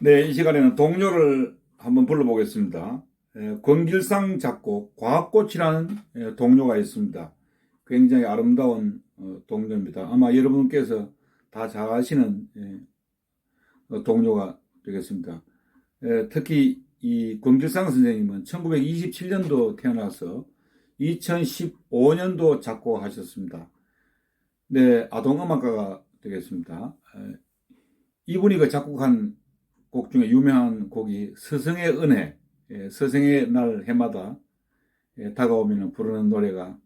네, 이 시간에는 동료를 한번 불러보겠습니다. 에, 권길상 작곡 과학꽃이라는 에, 동료가 있습니다. 굉장히 아름다운 어, 동료입니다. 아마 여러분께서 다 잘 아시는 에, 어, 동료가 되겠습니다. 에, 특히 이 권길상 선생님은 1927년도 태어나서 2015년도 작곡하셨습니다. 네, 아동음악가가 되겠습니다. 에, 이분이 그 작곡한 곡 중에 유명한 곡이 스승의 은혜, 예, 스승의 날 해마다 예, 다가오면 부르는 노래가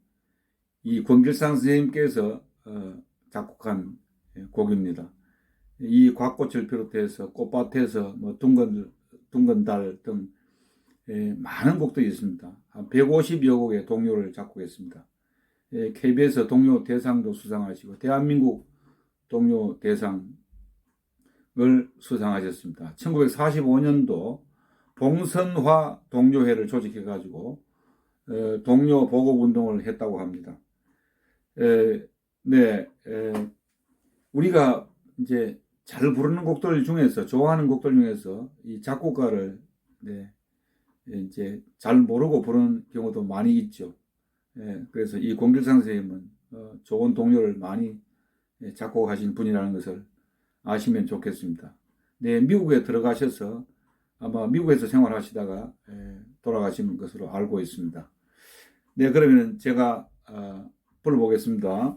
이 권길상 선생님께서 어, 작곡한 예, 곡입니다. 이 곽꽃을 비롯해서 꽃밭에서 뭐 둥근 둥근 달등 예, 많은 곡들이 있습니다. 한 150여 곡의 동요를 작곡했습니다. 예, KBS 동요 대상도 수상하시고 대한민국 동요 대상 을 수상하셨습니다. 1945년도 봉선화 동료회를 조직해 가지고 어, 동료 보급 운동을 했다고 합니다. 에, 네, 에, 우리가 이제 잘 부르는 곡들 중에서 좋아하는 곡들 중에서 이 작곡가를 네, 이제 잘 모르고 부르는 경우도 많이 있죠. 예, 그래서 이 공길상 선생님은 어, 좋은 동료를 많이 예, 작곡하신 분이라는 것을 아시면 좋겠습니다. 네, 미국에 들어가셔서 아마 미국에서 생활하시다가 에, 돌아가신 것으로 알고 있습니다. 네, 그러면 제가 어, 불러보겠습니다.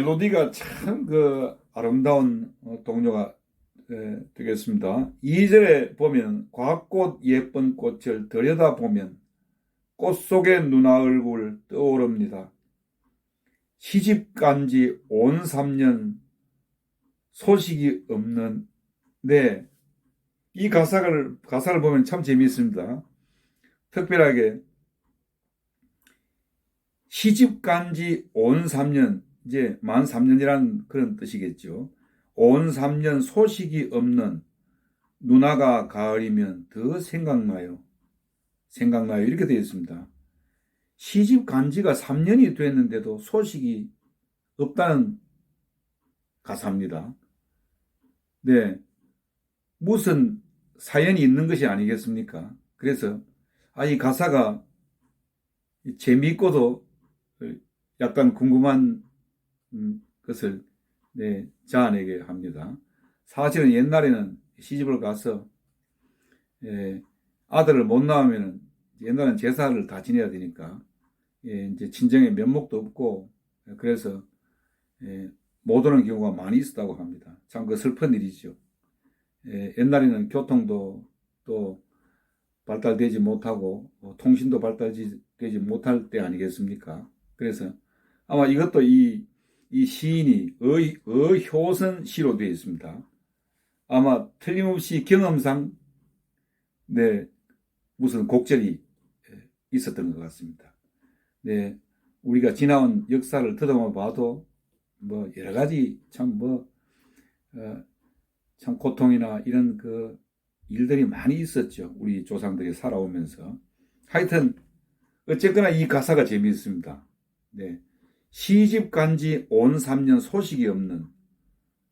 멜로디가 참 그 아름다운 어, 동료가 에, 되겠습니다. 2절에 보면 과꽃 예쁜 꽃을 들여다보면 꽃 속에 누나 얼굴 떠오릅니다. 시집 간 지 온 3년 소식이 없는 네. 이 가사를 가사를 보면 참 재미있습니다. 특별하게 시집 간 지 온 3년 이제 만 3년이라는 그런 뜻이겠죠. 온 3년 소식이 없는 누나가 가을이면 더 생각나요. 생각나요. 이렇게 되어 있습니다. 시집 간 지가 3년이 됐는데도 소식이 없다는 가사입니다. 네. 무슨 사연이 있는 것이 아니겠습니까? 그래서, 아, 이 가사가 재미있고도 약간 궁금한 음, 것을 네, 자아내게 합니다. 사실은 옛날에는 시집을 가서 예, 아들을 못 낳으면 옛날엔 제사를 다 지내야 되니까 예, 이제 친정에 면목도 없고 예, 그래서 예, 못 오는 경우가 많이 있었다고 합니다. 참 그 슬픈 일이죠. 예, 옛날에는 교통도 또 발달되지 못하고 뭐 통신도 발달되지 못할 때 아니겠습니까? 그래서 아마 이것도 이, 이 시인이 의, 의효선 시로 되어 있습니다. 아마 틀림없이 경험상 네, 무슨 곡절이 있었던 것 같습니다. 네, 우리가 지나온 역사를 더듬어 봐도 뭐 여러 가지 참 뭐, 어, 참 고통이나 이런 그 일들이 많이 있었죠. 우리 조상들이 살아오면서. 하여튼, 어쨌거나 이 가사가 재미있습니다. 네. 시집 간지 온 3년 소식이 없는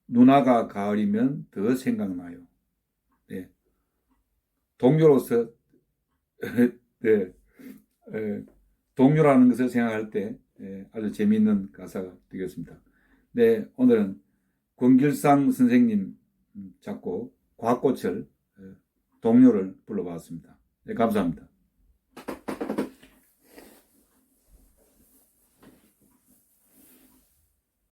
누나가 가을이면 더 생각나요. 네. 동료로서, 네. 에, 동료라는 것을 생각할 때 에, 아주 재미있는 가사가 되겠습니다. 네, 오늘은 권길상 선생님 작곡 과꽃을 동료를 불러봤습니다. 네, 감사합니다.